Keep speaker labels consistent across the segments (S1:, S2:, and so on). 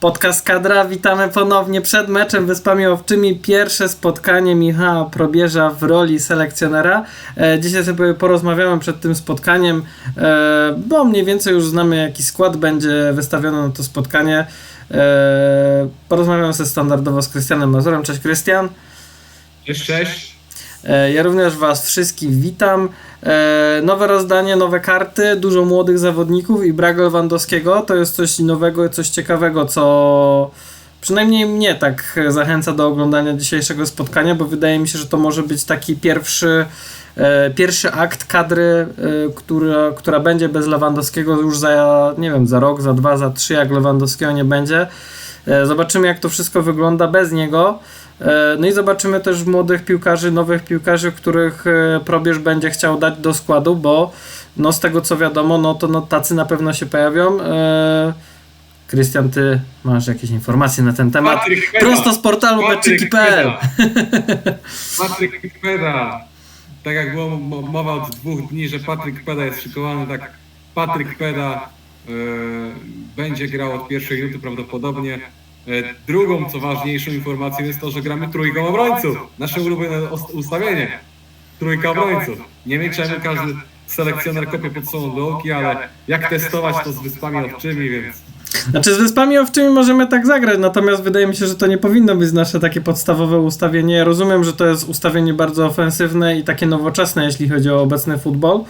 S1: Podcast Kadra, witamy ponownie przed meczem Wyspami Owczymi. Pierwsze spotkanie Michała Probierza w roli selekcjonera. E, dzisiaj sobie porozmawiamy przed tym spotkaniem, e, bo mniej więcej już znamy jaki skład będzie wystawiony na to spotkanie. E, porozmawiamy sobie standardowo z Krystianem Mazurem. Cześć Krystian.
S2: Cześć, cześć.
S1: E, Ja również Was wszystkich witam. E, Nowe rozdanie, nowe karty, dużo młodych zawodników i brak Lewandowskiego to jest coś nowego, coś ciekawego, co przynajmniej mnie tak zachęca do oglądania dzisiejszego spotkania, bo wydaje mi się, że to może być taki pierwszy, e, pierwszy akt kadry, która, która będzie bez Lewandowskiego już za, nie wiem, za rok, za dwa, za trzy, jak Lewandowskiego nie będzie. Zobaczymy, jak to wszystko wygląda bez niego. E, No i zobaczymy też młodych piłkarzy, nowych piłkarzy, których e, probierz będzie chciał dać do składu, bo no z tego co wiadomo, no to no, tacy na pewno się pojawią. E, Krystian, ty masz jakieś informacje na ten temat? Prosto z portalu
S2: Peda. Patryk Peda. Tak jak było mo- mowa od dwóch dni, że Patryk Peda jest szykowany, tak Patryk Peda będzie grał od pierwszej minuty prawdopodobnie. E, drugą, co ważniejszą informacją jest to, że gramy trójką obrońców. Nasze ulubione ustawienie. Trójka obrońców. Nie wiem czemu każdy selekcjoner kopie pod sobą dołki, ale jak testować to z wyspami owczymi, więc
S1: Znaczy z Wyspami Owczymi możemy tak zagrać, natomiast wydaje mi się, że to nie powinno być nasze takie podstawowe ustawienie. Rozumiem, że to jest ustawienie bardzo ofensywne i takie nowoczesne, jeśli chodzi o obecny futbol.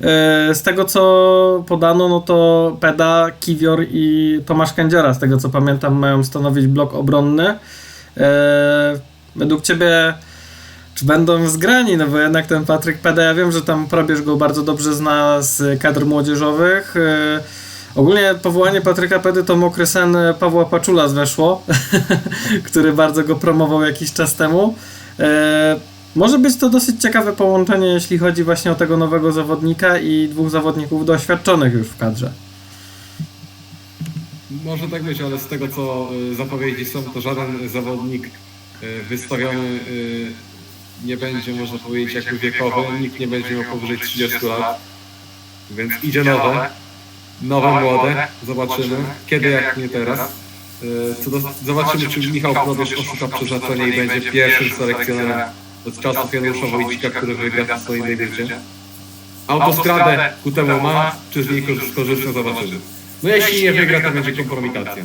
S1: E, Z tego co podano, no to Peda, Kiwior i Tomasz Kędziora, z tego co pamiętam, mają stanowić blok obronny. E, Według Ciebie czy będą zgrani, no bo jednak ten Patryk Peda, ja wiem, że tam probierz go bardzo dobrze zna z kadr młodzieżowych. E, Ogólnie powołanie Patryka Pedy to mokry sen Pawła Paczula zweszło, który bardzo go promował jakiś czas temu. E, może być to dosyć ciekawe połączenie, jeśli chodzi właśnie o tego nowego zawodnika i dwóch zawodników doświadczonych już w kadrze.
S2: Może tak być, ale z tego co y, zapowiedzi są, to żaden zawodnik y, wystawiony y, nie będzie, można powiedzieć, jakby wiekowy. Nikt nie będzie miał powyżej 30 lat. Więc idzie nowe, nowe młode. Zobaczymy. Kiedy, jak nie teraz. Y, Co do, zobaczymy, czy Michał Probierz oszuka przeznaczenie i będzie pierwszym selekcjonerem od czasów Janusza Wojcika, który wygra w swoim debiucie. Autostradę ku temu ma, czy z niej korzy- skorzysta, zobaczymy. No jeśli nie wygra, to będzie kompromitacja.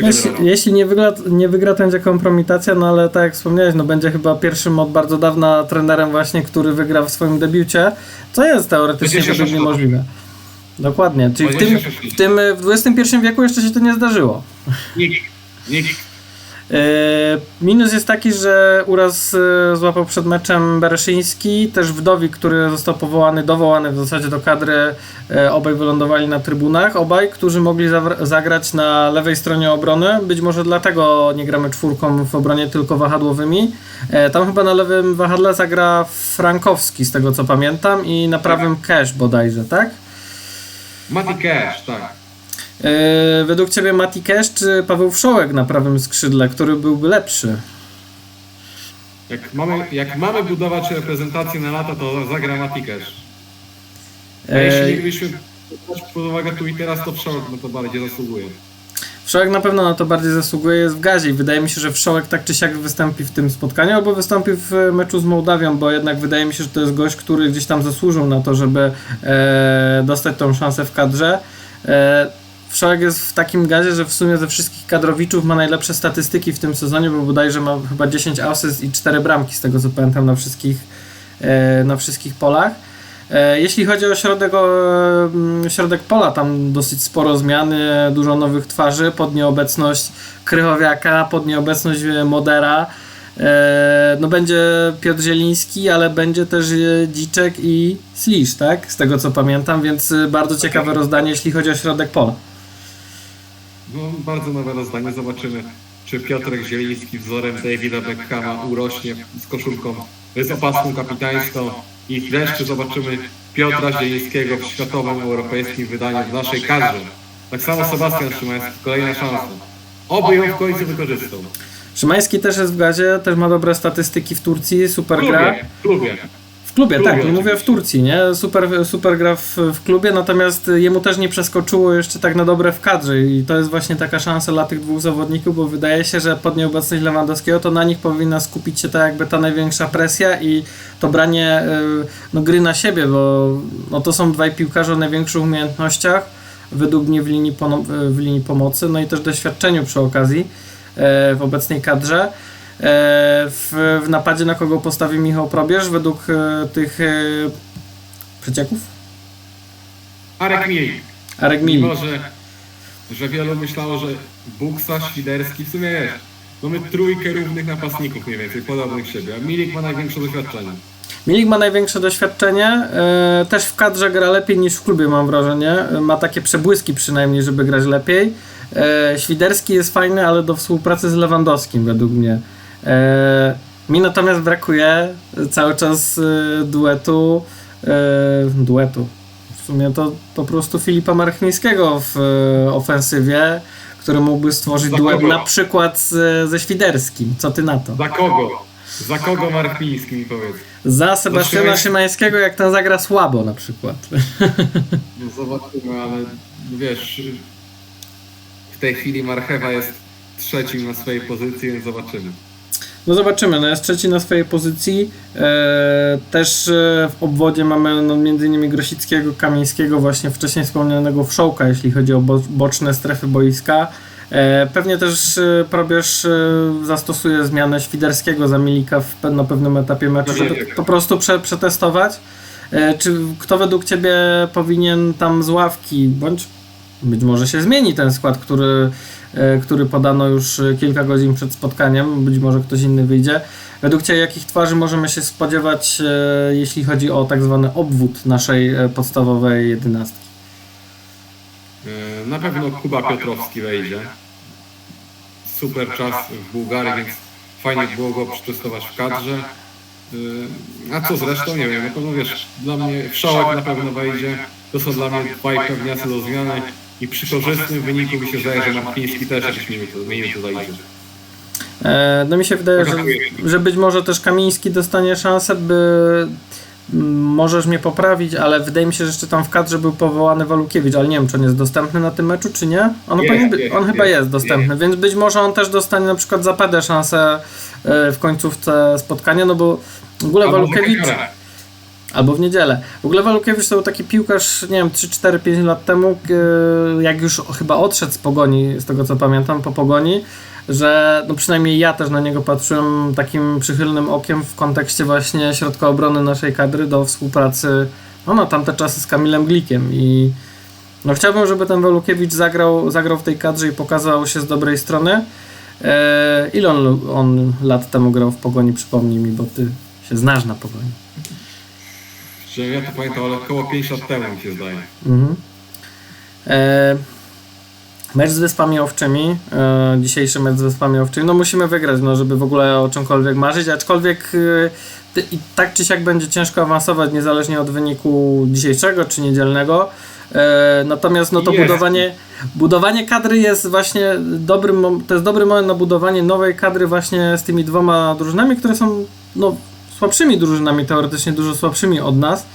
S1: Jeśli, jeśli nie, wygra, nie wygra, to będzie kompromitacja, no ale tak jak wspomniałeś, no będzie chyba pierwszym od bardzo dawna trenerem właśnie, który wygra w swoim debiucie, co jest teoretycznie
S2: 26
S1: według mnie możliwe. Dokładnie, czyli w tym,
S2: 26
S1: w tym e, w XXI wieku jeszcze się to nie zdarzyło.
S2: Nikt, nikt.
S1: E, Minus jest taki, że uraz e, złapał przed meczem Bereszyński, też Wdowik, który został powołany, dowołany w zasadzie do kadry, obaj wylądowali na trybunach, obaj, którzy mogli zagrać na lewej stronie obrony, być może dlatego nie gramy czwórką w obronie, tylko wahadłowymi. Tam chyba na lewym wahadle zagra Frankowski, z tego co pamiętam, i na prawym Cash bodajże, tak?
S2: Mati Cash, tak.
S1: E, Według Ciebie Mati Cash czy Paweł Wszołek na prawym skrzydle, który byłby lepszy?
S2: Jak mamy, jak mamy budować reprezentację na lata, to zagra Mati Cash. A
S1: E,
S2: jeśli mielibyśmy brać pod uwagę tu i teraz, to Wszołek no to bardziej zasługuje.
S1: Wszołek na pewno na to bardziej zasługuje, jest w gazie i wydaje mi się, że Wszołek tak czy siak wystąpi w tym spotkaniu, albo wystąpi w meczu z Mołdawią, bo jednak wydaje mi się, że to jest gość, który gdzieś tam zasłużył na to, żeby e, dostać tą szansę w kadrze. E, Wszołek jest w takim gazie, że w sumie ze wszystkich kadrowiczów ma najlepsze statystyki w tym sezonie, bo bodajże ma chyba 10 asyst i 4 bramki, z tego co pamiętam, na wszystkich, e, na wszystkich polach. E, Jeśli chodzi o środek, o, mm, środek pola, tam dosyć sporo zmiany, dużo nowych twarzy, pod nieobecność Krychowiaka, pod nieobecność e, Modera. E, No będzie Piotr Zieliński, ale będzie też Dziczek i Slisz, tak? Z tego co pamiętam, więc bardzo ciekawe rozdanie, jeśli chodzi o środek pola.
S2: No, bardzo nowe rozdanie. Zobaczymy, czy Piotrek Zieliński wzorem Davida Beckhama urośnie z koszulką, z opaską kapitańską i wreszcie zobaczymy Piotra Zielińskiego w światowym, europejskim wydaniu w naszej kadrze. Tak samo Sebastian Szymański, kolejna szansa. Oby ją w końcu wykorzystał.
S1: Szymański też jest w gazie, też ma dobre statystyki w Turcji, super gra. W klubie, tak, nie mówię w. Turcji, nie? Super, super gra w, w klubie, natomiast jemu też nie przeskoczyło jeszcze tak na dobre w kadrze i to jest właśnie taka szansa dla tych dwóch zawodników, bo wydaje się, że pod nieobecność Lewandowskiego to na nich powinna skupić się ta jakby ta największa presja i to branie y, no, gry na siebie, bo no, to są dwaj piłkarze o największych umiejętnościach, według mnie w linii, w linii pomocy, no i też doświadczeniu przy okazji e, w obecnej kadrze. E, w, w napadzie na kogo postawi Michał Probierz według e, tych e, przecieków?
S2: Arek Milik.
S1: Arek Mili.
S2: Mimo, że, że wielu myślało, że Buksa, Świderski, w sumie wiesz, mamy trójkę równych napastników mniej więcej, podobnych siebie, a Milik ma największe doświadczenie.
S1: Milik ma największe doświadczenie, też w kadrze gra lepiej niż w klubie mam wrażenie, ma takie przebłyski przynajmniej, żeby grać lepiej. Świderski jest fajny, ale do współpracy z Lewandowskim według mnie. E, mi natomiast brakuje cały czas e, duetu, e, duetu, w sumie to po prostu Filipa Marchmińskiego w ofensywie, który mógłby stworzyć
S2: Za
S1: duet
S2: kogo?
S1: na przykład z, ze Świderskim. Co ty na to?
S2: Za kogo? Za kogo Markmiński mi powiedz?
S1: Za Sebastiana
S2: Szymański-
S1: Szymańskiego, jak ten zagra słabo na przykład.
S2: No zobaczymy, ale wiesz, w tej chwili Marchewa jest trzecim na swojej pozycji, więc zobaczymy.
S1: No zobaczymy, no jest trzeci na swojej pozycji. E, też e, w obwodzie mamy no, m.in. Grosickiego, Kamińskiego, właśnie wcześniej wspomnianego Wszołka, jeśli chodzi o bo, boczne strefy boiska. E, pewnie też e, Probierz e, zastosuje zmianę Świderskiego za Milika w, na pewnym etapie meczu, żeby po prostu prze, przetestować. E, czy kto według Ciebie powinien tam z ławki, bądź być może się zmieni ten skład, który, e, który podano już e, kilka godzin przed spotkaniem, być może ktoś inny wyjdzie. Według Ciebie jakich twarzy możemy się spodziewać, e, jeśli chodzi o tak zwany obwód naszej podstawowej jedenastki?
S2: Na pewno Kuba Piotrowski wejdzie. Super czas w Bułgarii, więc fajnie było go przetestować w kadrze. A co zresztą, nie wiem, na pewno wiesz, dla mnie Wszołek na pewno wejdzie. To są dla mnie dwaj pewniacy do zmiany i przy korzystnym wyniku mi się zdaje, że Martiński też jakieś minuty, minuty zajdzie.
S1: E, No mi się wydaje, że, że być może też Kamiński dostanie szansę, by mm, możesz mnie poprawić, ale wydaje mi się, że jeszcze tam w kadrze był powołany Walukiewicz, ale nie wiem, czy on jest dostępny na tym meczu, czy nie? On,
S2: Jest,
S1: powinien być,
S2: jest,
S1: on chyba
S2: jest,
S1: jest dostępny, więc być może on też dostanie na przykład za PD szansę e, w końcówce spotkania, no bo w ogóle
S2: Albo
S1: Walukiewicz... Albo w niedzielę. W ogóle Walukiewicz to był taki piłkarz, nie wiem, 3, 4, 5 lat temu, e, jak już chyba odszedł z pogoni, z tego co pamiętam, po pogoni, że no przynajmniej ja też na niego patrzyłem takim przychylnym okiem w kontekście właśnie środka obrony naszej kadry do współpracy no, na tamte czasy z Kamilem Glikiem i no chciałbym, żeby ten Walukiewicz zagrał, zagrał w tej kadrze i pokazał się z dobrej strony. E, ile on, on lat temu grał w Pogoni, przypomnij mi, bo ty się znasz na Pogoni.
S2: Że ja to pamiętam, ale około 5 lat temu mi się zdaje.
S1: Mhm. E, mecz z Wyspami Owczymi, e, dzisiejszy mecz z Wyspami Owczymi, no musimy wygrać, no żeby w ogóle o czymkolwiek marzyć, aczkolwiek e, i tak czy siak będzie ciężko awansować niezależnie od wyniku dzisiejszego czy niedzielnego. E, natomiast no to
S2: Jest.
S1: budowanie, budowanie kadry jest właśnie dobrym, to jest dobry moment na budowanie nowej kadry właśnie z tymi dwoma drużynami, które są no, słabszymi drużynami, teoretycznie dużo słabszymi od nas.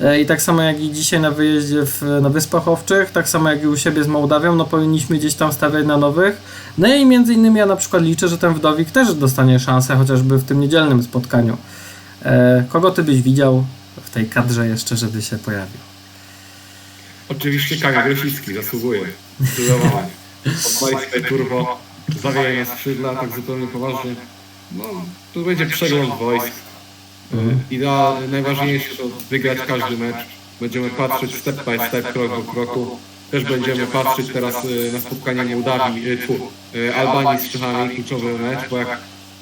S1: E, I tak samo jak i dzisiaj na wyjeździe w, na Wyspach Owczych, tak samo jak i u siebie z Mołdawią, no powinniśmy gdzieś tam stawiać na nowych. No i między innymi ja na przykład liczę, że ten Wdowik też dostanie szansę, chociażby w tym niedzielnym spotkaniu. E, kogo ty byś widział w tej kadrze jeszcze, żeby się pojawił?
S2: Oczywiście Kamil Grosicki zasługuje. Zdecydowanie. Tutaj turbo, zawieje na skrzydła, tak zupełnie poważnie. No, tu będzie przegląd wojsk. Idea, najważniejsze to wygrać każdy mecz. Będziemy patrzeć step by step, krok po kroku. Też będziemy patrzeć teraz y, na spotkanie Mołdawii, y, tfu, y, Albanii z Czechami, kluczowy mecz, bo jak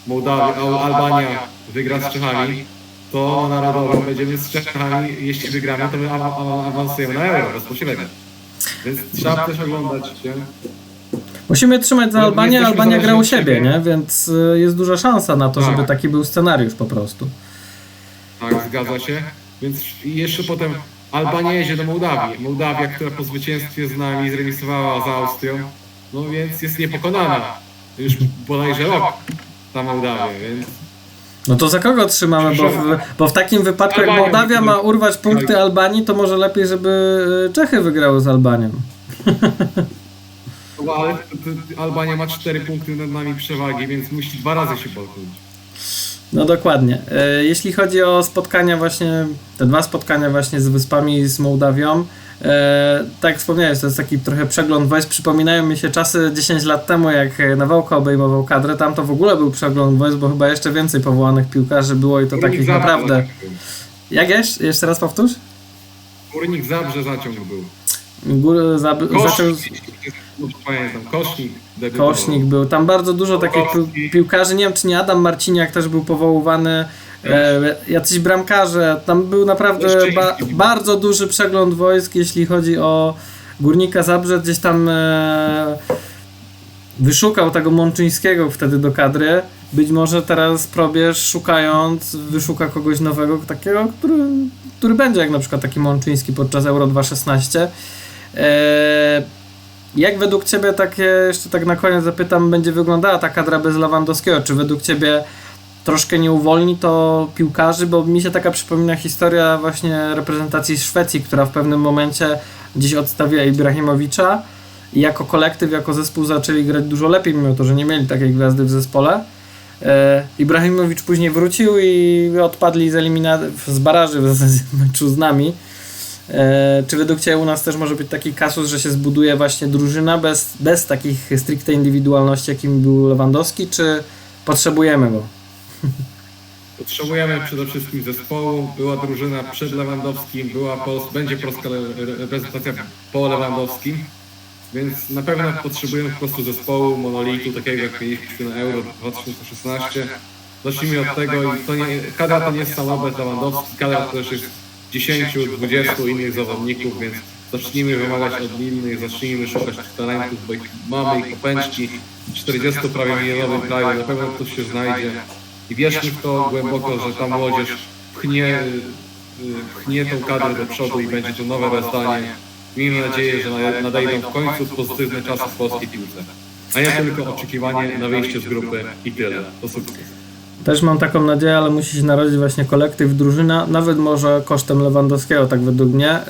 S2: Mołdawia, Al- Albania wygra z Czechami, to na będziemy z Czechami, jeśli wygramy, to my awa- awa- awansujemy na euro bezpośrednio. Więc trzeba też oglądać się.
S1: Musimy trzymać za
S2: No,
S1: Albanię, Albania gra u siebie, nie? więc jest duża szansa na to,
S2: Tak.
S1: żeby taki był scenariusz po prostu.
S2: Tak, zgadza się. Więc jeszcze potem Albania jedzie do Mołdawii. Mołdawia, która po zwycięstwie z nami zremisowała z Austrią, no więc jest niepokonana. Już bodajże rok ta Mołdawia, więc
S1: No to za kogo trzymamy? Bo w, bo w takim wypadku, jak. Mołdawia ma urwać punkty Albanii, to może lepiej, żeby y, Czechy wygrały z Albanią.
S2: No, ale Albania ma 4 punkty nad nami przewagi, więc musi dwa razy się potknąć.
S1: No dokładnie. E, Jeśli chodzi o spotkania właśnie, te dwa spotkania właśnie z Wyspami i z Mołdawią, e, tak wspomniałeś, to jest taki trochę przegląd wojsk. Przypominają mi się czasy 10 lat temu, jak Nawałka obejmował kadrę. Tam to w ogóle był przegląd wojsk, bo chyba jeszcze więcej powołanych piłkarzy było i to
S2: Górnik
S1: takich
S2: Zabrze
S1: naprawdę... Jak jeszcze? Jeszcze raz powtórz?
S2: Górnik Zabrze zaciąg był.
S1: Gór, za, zaczął...
S2: Kosznik, pamiętam, Kosznik.
S1: Kosznik był. Tam bardzo dużo takich pi- piłkarzy. Nie wiem, czy nie Adam Marciniak też był powoływany. E, jacyś bramkarze. Tam był naprawdę ba- bardzo duży przegląd wojsk, jeśli chodzi o Górnika Zabrze. Gdzieś tam e, wyszukał tego Mączyńskiego wtedy do kadry. Być może teraz Probierz szukając wyszuka kogoś nowego, takiego, który, który będzie jak na przykład taki Mączyński podczas Euro 2016. E, jak według Ciebie takie, jeszcze tak na koniec zapytam, będzie wyglądała ta kadra bez Lewandowskiego? Czy według Ciebie troszkę nie uwolni to piłkarzy? Bo mi się taka przypomina historia właśnie reprezentacji Szwecji, która w pewnym momencie gdzieś odstawiła Ibrahimowicza i jako kolektyw, jako zespół zaczęli grać dużo lepiej, mimo to, że nie mieli takiej gwiazdy w zespole. E, Ibrahimowicz później wrócił i odpadli z, elimina- z baraży w zasadzie meczu z nami. E, czy według Ciebie u nas też może być taki kasus, że się zbuduje właśnie drużyna bez, bez takich stricte indywidualności, jakim był Lewandowski, czy potrzebujemy go?
S2: Potrzebujemy przede wszystkim zespołu. Była drużyna przed Lewandowskim, była Pols- będzie polska reprezentacja po Lewandowskim. Więc na pewno potrzebujemy po prostu zespołu, monolitu, takiego jak mieliśmy na Euro 2016. Zacznijmy od tego to nie, kadra to nie jest sam Robert Lewandowski, kadra to też jest 10-20 innych zawodników, więc zacznijmy wymagać od innych, zacznijmy szukać talentów, bo ich mamy ich popęczki, 40 prawie milionowy kraju, na pewno ktoś się znajdzie. I wierzmy w to głęboko, że ta młodzież pchnie, y, pchnie tą kadrę do przodu i będzie to nowe rozdanie. Miejmy nadzieję, że na- nadejdą w końcu pozytywne czasy w polskiej piłce. A nie tylko oczekiwanie na wyjście z grupy i tyle. To sukces.
S1: Też mam taką nadzieję, ale musi się narodzić właśnie kolektyw, drużyna, nawet może kosztem Lewandowskiego, tak według mnie,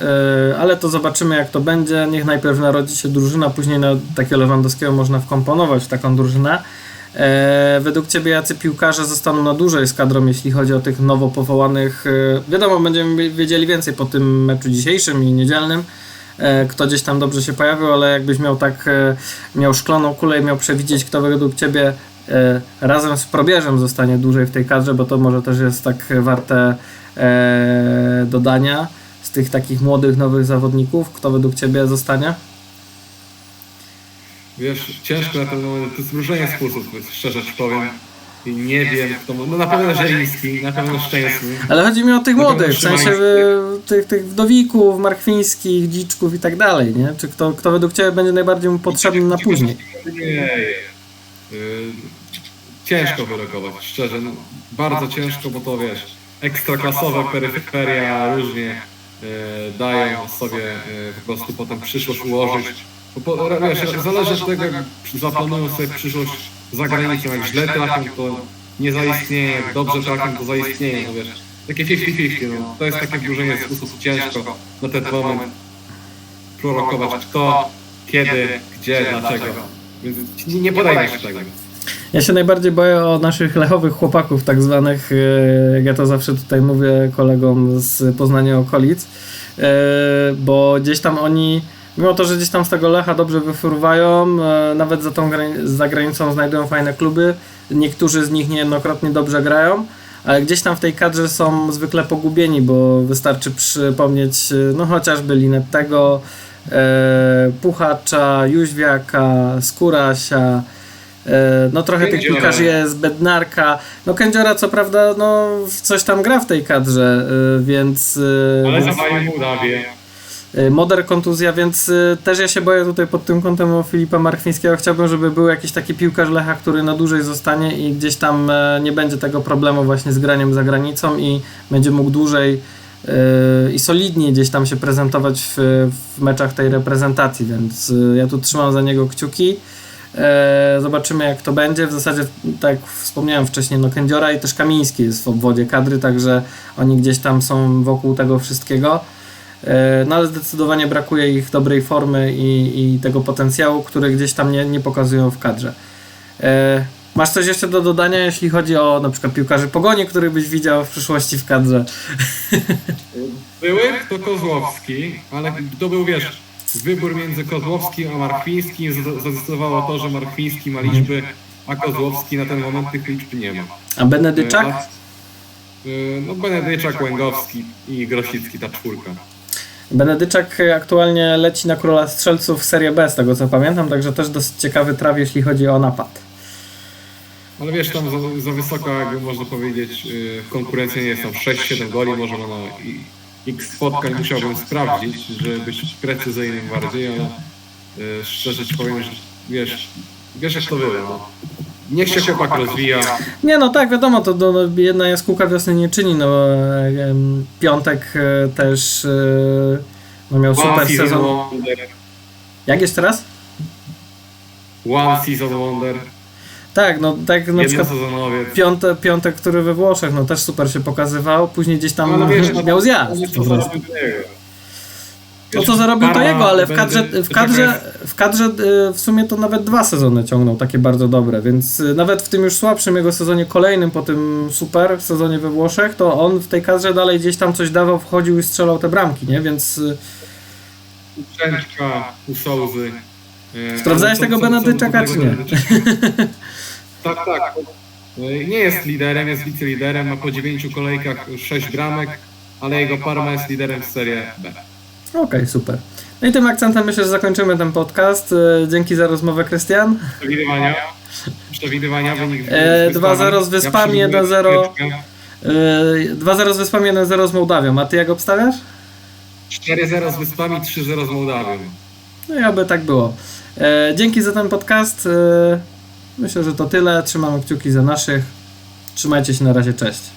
S1: Yy, ale to zobaczymy jak to będzie. Niech najpierw narodzi się drużyna, później na takiego Lewandowskiego można wkomponować w taką drużynę. Yy, według Ciebie jacy piłkarze zostaną na dłużej z kadrą, jeśli chodzi o tych nowo powołanych? Yy, wiadomo, będziemy wiedzieli więcej po tym meczu dzisiejszym i niedzielnym, e, kto gdzieś tam dobrze się pojawił, ale jakbyś miał tak, e, miał szkloną kulę i miał przewidzieć, kto według Ciebie razem z probierzem zostanie dłużej w tej kadrze, bo to może też jest tak warte e, dodania z tych takich młodych, nowych zawodników, kto według Ciebie zostanie?
S2: Wiesz, ciężko na moment, to jest różnie sposób, szczerze ci powiem. I nie wiem, kto, no na pewno Żeliński, na pewno Szczęsny.
S1: Ale chodzi mi o tych
S2: pewno
S1: młodych, w sensie e, tych, tych wdowików, markwińskich, dziczków i tak dalej, nie? Czy kto, kto według Ciebie będzie najbardziej mu potrzebny na później?
S2: Nie, ciężko wyrokować, szczerze, no, bardzo ciężko, bo to wiesz, ekstraklasowe peryferia różnie y, dają sobie y, po prostu potem przyszłość ułożyć. Bo, po, wiesz, zależy od tego, jak zaplanują sobie przyszłość za granicą, jak źle trafią, to nie zaistnieje, jak dobrze trafią, to zaistnieje, no wiesz. Takie 50-50, no. to jest takie wdłużenie sposób ciężko na ten moment prorokować kto, kiedy, gdzie, dlaczego. Więc nie, nie podajmy się tego.
S1: Ja się najbardziej boję o naszych lechowych chłopaków, tak zwanych, e, ja to zawsze tutaj mówię kolegom z Poznania okolic, e, bo gdzieś tam oni, mimo to, że gdzieś tam z tego Lecha dobrze wyfruwają, e, nawet za tą za granicą znajdują fajne kluby, niektórzy z nich niejednokrotnie dobrze grają, ale gdzieś tam w tej kadrze są zwykle pogubieni, bo wystarczy przypomnieć, no chociażby Linettego, e, Puchacza, Jóźwiaka, Skórasia, No trochę tych piłkarzy jest, Bednarka. No Kędziora co prawda no coś tam gra w tej kadrze, e, więc e,
S2: Ale
S1: więc-
S2: zawalił Mołdawię.
S1: e, Moder kontuzja, więc e, też ja się boję tutaj pod tym kątem o Filipa Markwińskiego. Chciałbym, żeby był jakiś taki piłkarz Lecha, który na dłużej zostanie i gdzieś tam e, nie będzie tego problemu właśnie z graniem za granicą i będzie mógł dłużej e, i solidniej gdzieś tam się prezentować w, w meczach tej reprezentacji, więc e, ja tu trzymam za niego kciuki. E, zobaczymy jak to będzie. W zasadzie, tak jak wspomniałem wcześniej, no Kędziora i też Kamiński jest w obwodzie kadry, także oni gdzieś tam są wokół tego wszystkiego. E, no ale zdecydowanie brakuje ich dobrej formy i, i tego potencjału, który gdzieś tam nie, nie pokazują w kadrze. E, masz coś jeszcze do dodania, jeśli chodzi o na przykład piłkarzy Pogoni, których byś widział w przyszłości w kadrze?
S2: Byłych to Kozłowski, ale to był, wiesz, wybór między Kozłowskim a Markwińskim. Zadecydowało to, że Markwiński ma liczby, a Kozłowski na ten moment tych liczb nie ma.
S1: A Benedyczak?
S2: A- y, No Benedyczak, Łęgowski i Grosicki, ta czwórka.
S1: Benedyczak aktualnie leci na króla strzelców w Serie B, z tego co pamiętam, także też dosyć ciekawy traw, jeśli chodzi o napad.
S2: Ale wiesz, tam za, za wysoko, jakby można powiedzieć, y, w konkurencji nie jest tam 6-7 goli, może i x spotkań musiałbym sprawdzić, żeby być precyzyjnym bardziej, ale y, szczerze ci powiem, że wiesz, wiesz jak to było, no. Niech się chłopak rozwija,
S1: Nie no tak, wiadomo, to do, no, jedna jaskółka wiosny nie czyni, no e, Piątek e, też e, no, miał super
S2: one
S1: sezon.
S2: wonder,
S1: Jak jeszcze raz?
S2: one season wonder,
S1: Tak, no tak na przykład piąte, Piątek, który we Włoszech, no też super się pokazywał, później gdzieś tam
S2: Ale wiesz, no,
S1: miał zjazd. po prostu.
S2: zarobił to jego.
S1: No co zarobił to jego, ale w kadrze, w kadrze, w kadrze y, w sumie to nawet dwa sezony ciągnął, takie bardzo dobre, więc y, nawet w tym już słabszym jego sezonie kolejnym, po tym super sezonie we Włoszech, to on w tej kadrze dalej gdzieś tam coś dawał, wchodził i strzelał te bramki, nie? Więc y,
S2: Brzęczka, u Sołzy. E,
S1: Sprawdzałeś tego Benedyczaka, czy nie?
S2: Tak, tak. E, Nie jest liderem, jest wiceliderem, ma po 9 kolejkach 6 bramek, ale jego Parma jest liderem w Serie B.
S1: okej, super. No i tym akcentem myślę, że zakończymy ten podcast. Y, Dzięki za rozmowę, Krystian.
S2: Przewidywania? Przewidywania, wynik
S1: E,
S2: z Wyspami.
S1: 2-0 z Wyspami,
S2: Ja
S1: 1-0.
S2: przewiduję
S1: Y, 2-0 z Wyspami, 1-0 z Mołdawią. A ty jak obstawiasz?
S2: 4-0 z Wyspami, 3-0 z Mołdawią.
S1: No i aby tak było. E, dzięki za ten podcast. E, myślę, że to tyle. Trzymamy kciuki za naszych. Trzymajcie się na razie. Cześć.